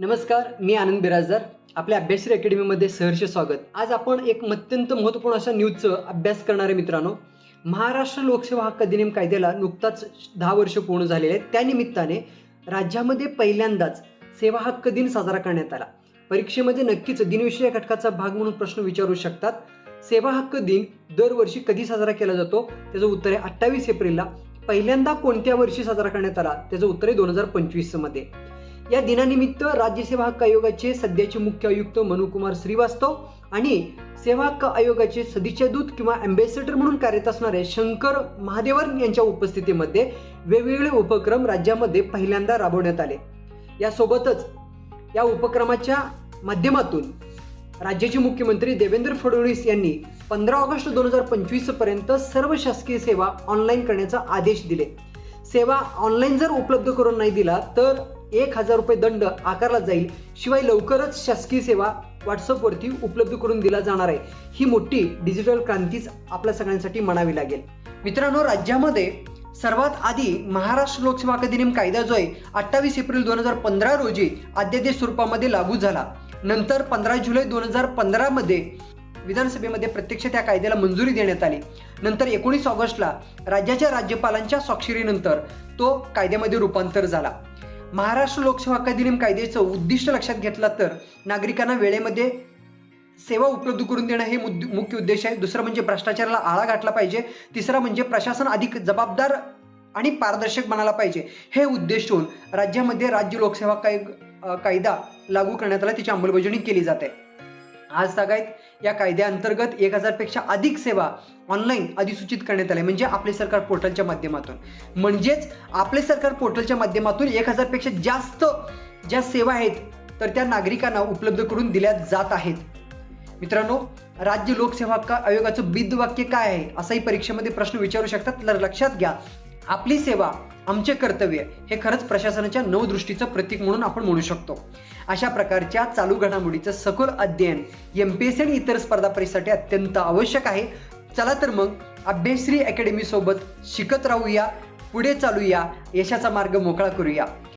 नमस्कार मी आनंद बिराजदार. आपल्या अभ्यासरी अकॅडमीमध्ये सहर्ष स्वागत. आज आपण एक अत्यंत महत्त्वपूर्ण अशा न्यूजचं अभ्यास करणारे मित्रांनो. महाराष्ट्र लोकसेवा हक्क अधिनियम कायद्याला नुकताच दहा वर्ष पूर्ण झालेले आहेत. त्यानिमित्ताने राज्यामध्ये पहिल्यांदाच सेवा हक्क दिन साजरा करण्यात आला. परीक्षेमध्ये नक्कीच दिनविषय घटकाचा भाग म्हणून प्रश्न विचारू शकतात. सेवा हक्क दिन दरवर्षी कधी साजरा केला जातो? त्याचं उत्तर आहे अठ्ठावीस एप्रिलला. पहिल्यांदा कोणत्या वर्षी साजरा करण्यात आला? त्याचं उत्तर आहे दोन हजार पंचवीसमध्ये. मध्ये या दिनानिमित्त राज्य सेवा हक्क आयोगाचे सध्याचे मुख्य आयुक्त मनुकुमार श्रीवास्तव आणि सेवा हक्क आयोगाचे सदिच्छादूत किंवा अँबॅसेडर म्हणून कार्यरत असणारे शंकर महादेवन यांच्या उपस्थितीमध्ये वेगवेगळे उपक्रम राज्यामध्ये पहिल्यांदा राबवण्यात आले. यासोबतच या उपक्रमाच्या माध्यमातून राज्याचे मुख्यमंत्री देवेंद्र फडणवीस यांनी पंधरा ऑगस्ट दोन हजार पंचवीसपर्यंत सर्व शासकीय सेवा ऑनलाईन करण्याचा आदेश दिले. सेवा ऑनलाईन जर उपलब्ध करून नाही दिला तर एक हजार रुपये दंड आकारला जाईल. शिवाय लवकरच शासकीय सेवा व्हॉट्सअपवरती उपलब्ध करून दिला जाणार आहे. ही मोठी डिजिटल क्रांतीच आपल्या सगळ्यांसाठी म्हणावी लागेल. मित्रांनो राज्यामध्ये सर्वात आधी महाराष्ट्र लोकसेवा अधिनियम कायदा जो आहे अठ्ठावीस एप्रिल दोन हजार पंधरा रोजी अध्यादेश स्वरूपामध्ये लागू झाला. नंतर पंधरा जुलै दोन हजार पंधरामध्ये विधानसभेमध्ये प्रत्यक्ष त्या कायद्याला मंजुरी देण्यात आली. नंतर एकोणीस ऑगस्टला राज्याच्या राज्यपालांच्या स्वाक्षरीनंतर तो कायद्यामध्ये रूपांतर झाला. महाराष्ट्र लोकसेवा अकादमी कायद्याचं उद्दिष्ट लक्षात घेतलं तर नागरिकांना वेळेमध्ये सेवा उपलब्ध करून देणं हे मुद्द- मुख्य उद्देश आहे. दुसरं म्हणजे भ्रष्टाचाराला आळा घातला पाहिजे. तिसरं म्हणजे प्रशासन अधिक जबाबदार आणि पारदर्शक बनायला पाहिजे. हे उद्देश होऊन राज्यामध्ये राज्य लोकसेवा काय कायदा लागू करण्यात आला. त्याची अंमलबजावणी केली जाते. आज तागायत या कायद्याअंतर्गत एक हजारपेक्षा अधिक सेवा ऑनलाईन अधिसूचित करण्यात आल्या. म्हणजे आपले सरकार पोर्टलच्या माध्यमातून. म्हणजेच आपले सरकार पोर्टलच्या माध्यमातून एक हजारपेक्षा जास्त ज्या सेवा आहेत तर त्या नागरिकांना उपलब्ध करून दिल्या जात आहेत. मित्रांनो राज्य लोकसेवा हक्क आयोगाचं बिद्ध वाक्य काय आहे असाही परीक्षेमध्ये प्रश्न विचारू शकतात. तर लक्षात घ्या आपली सेवा आमचे कर्तव्य हे खरंच प्रशासनाच्या नवदृष्टीचं प्रतीक म्हणून आपण म्हणू शकतो. अशा प्रकारच्या चालू घडामोडीचं सखोल अध्ययन एम पी एस सी आणि इतर स्पर्धा परीक्षेसाठी अत्यंत आवश्यक आहे. चला तर मग अभ्यासश्री अकॅडमीसोबत शिकत राहूया पुढे चालूया यशाचा मार्ग मोकळा करूया.